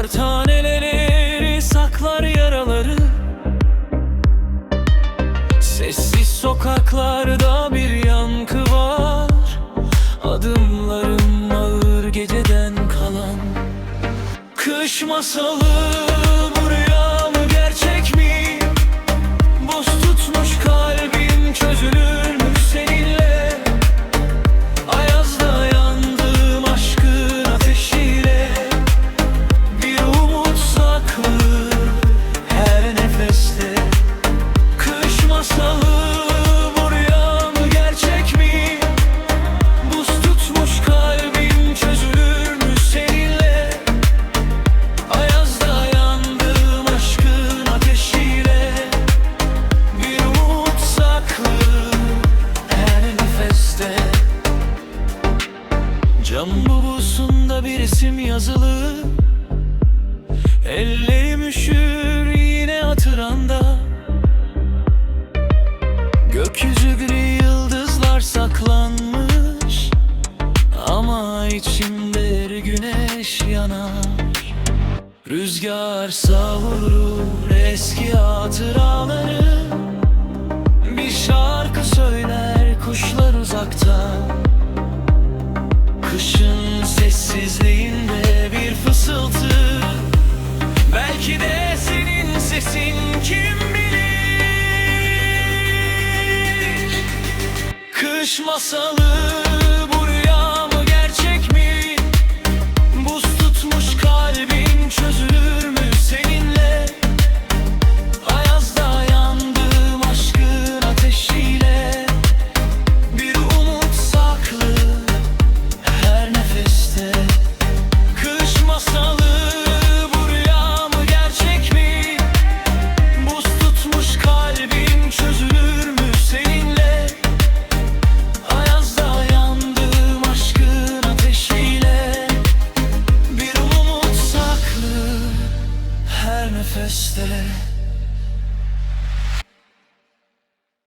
Kar taneleri saklar yaraları. Sessiz sokaklarda bir yankı var. Adımlarım ağır geceden kalan. Kış masalı. isim yazılı. Ellerim üşür yine hatıranda. Gökyüzü gri yıldızlar saklanmış. Ama içimde her güneş yanar. Rüzgar savurur eski hatıraları. Bir şarkı söyle. masalı surface there